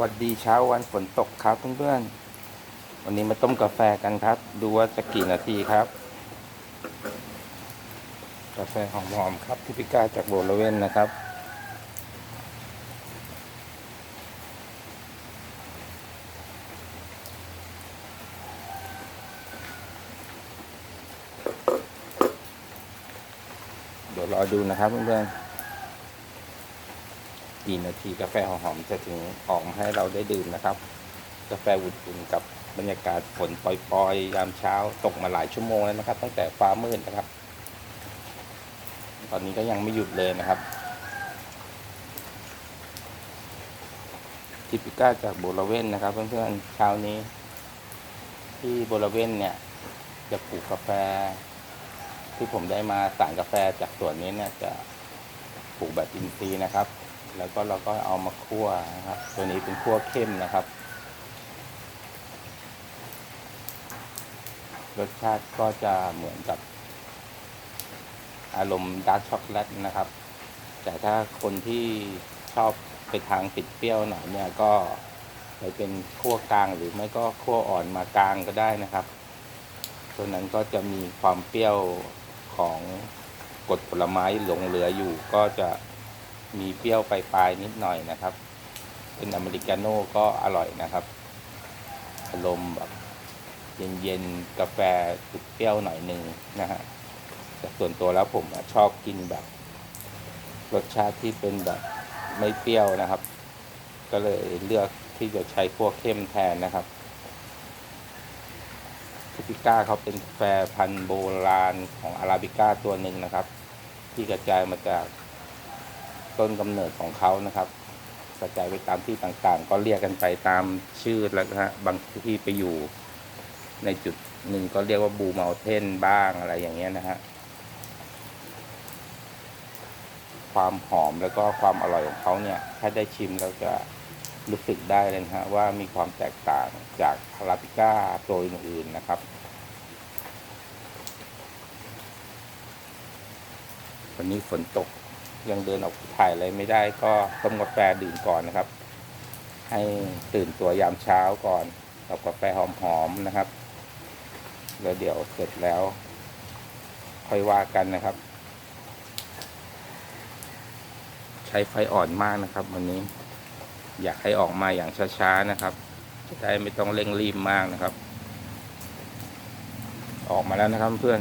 วัสดีเช้าวันฝนตกครับเพื่อนๆ วันนี้มาต้มกาแฟกันครับ ดูว่าจะกี่นาทีครับ กาแฟหอมๆครับที่พิก้าจากโบลเวนนะครับ เดี๋ยวรอดูนะครับเพื่อนๆ กี่นาทีกาแฟหอมๆจะถึงออกมาให้เราได้ดื่มนะครับ กาแฟอุ่นๆกับบรรยากาศฝนปล่อยๆยามเช้าตกมาหลายชั่วโมงแล้วนะครับ ตั้งแต่ฟ้ามืดนะครับ ตอนนี้ก็ยังไม่หยุดเลยนะครับทิปิก้าจากโบลเวนนะครับ เพื่อนๆเช้านี้ ที่โบลเวนเนี่ย จะปลูกกาแฟ ที่ผมได้มาสั่งกาแฟจากสวนนี้เนี่ยจะปลูกแบบอินทรีย์นะครับ แล้วก็เราก็เอามาคั่วนะครับ ตัวนี้เป็นคั่วเข้มนะครับ รสชาติก็จะเหมือนกับ อารมณ์ดาร์กช็อกโกแลตนะครับ แต่ถ้าคนที่ชอบไปทางติดเปรี้ยวหน่อยเนี่ยก็ไปเป็นคั่วกลางหรือไม่ก็คั่วอ่อนมากลางก็ได้นะครับ ตัวนั้นก็จะมีความเปรี้ยวของกดผลไม้หลงเหลืออยู่ก็จะ มีเปรี้ยวปลายๆนิดหน่อยนะครับ เป็นอเมริกาโน่ก็อร่อยนะครับอารมณ์แบบเย็นๆกาแฟติดเปรี้ยวหน่อยหนึ่งนะฮะแต่ส่วนตัวแล้วผมชอบกินแบบ รสชาติที่เป็นแบบไม่เปรี้ยวนะครับ ก็เลยเลือกที่จะใช้พวกเข้มแทนนะครับพิก้าเขาเป็นกาแฟพันธุ์โบราณของอาราบิก้าตัวหนึ่งนะครับ ที่กระจายมาจาก ต้นกำเนิดของเขานะครับกระจายไปตามที่ต่างๆ ก็เรียกกันไปตามชื่อแล้วนะฮะบางที่ไปอยู่ ในจุดหนึ่งก็เรียกว่าบูม u ลเทนบ้างอะไรอย่างเงี้ยนะฮะความหอมแล้วก็ความอร่อยของเขาเนี่ย ถ้าได้ชิมแล้วจะรู้สึกได้เลยนะฮะว่ามีความแตกต่างจากอาราบิก้าตัวอื่นๆนะครับ วันนี้ฝนตก ยังเดินออกถ่ายอะไรไม่ได้ก็ต้มกาแฟดื่มก่อนนะครับ ให้ตื่นตัวยามเช้าก่อนกับกาแฟหอมๆนะครับ แล้วเดี๋ยวเสร็จแล้ว ค่อยว่ากันนะครับ ใช้ไฟอ่อนมากนะครับ วันนี้ อยากให้ออกมาอย่างช้าๆนะครับจะได้ไม่ต้องเร่งรีบมากนะครับ ออกมาแล้วนะครับเพื่อน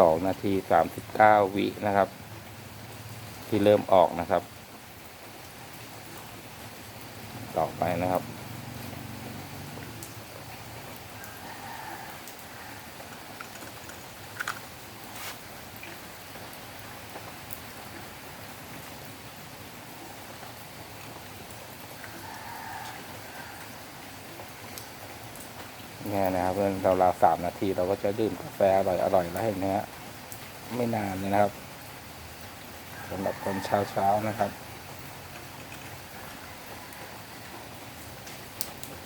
สองนาทีสามสิบเก้าวินะครับ ที่เริ่มออกนะครับ ต่อไปนะครับ เนี่ยนะครับเพื่อนเราราวๆสามนาทีเราก็จะดื่มกาแฟอร่อยอร่อยแล้วเห็นไหมฮะไม่นานเลยนะครับสำหรับคนเช้าเช้านะครับ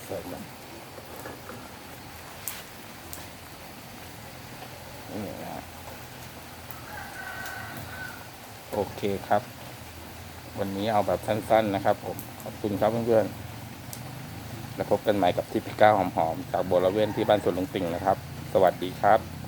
เสร็จแล้วนี่นะโอเคครับ วันนี้เอาแบบสั้น ๆ นะครับ ผม ขอบคุณครับเพื่อนๆ แล้วพบกันใหม่กับทิปพิก้าหอมๆจากบริเวณที่บ้านสวนลุงติ่งนะครับ สวัสดีครับ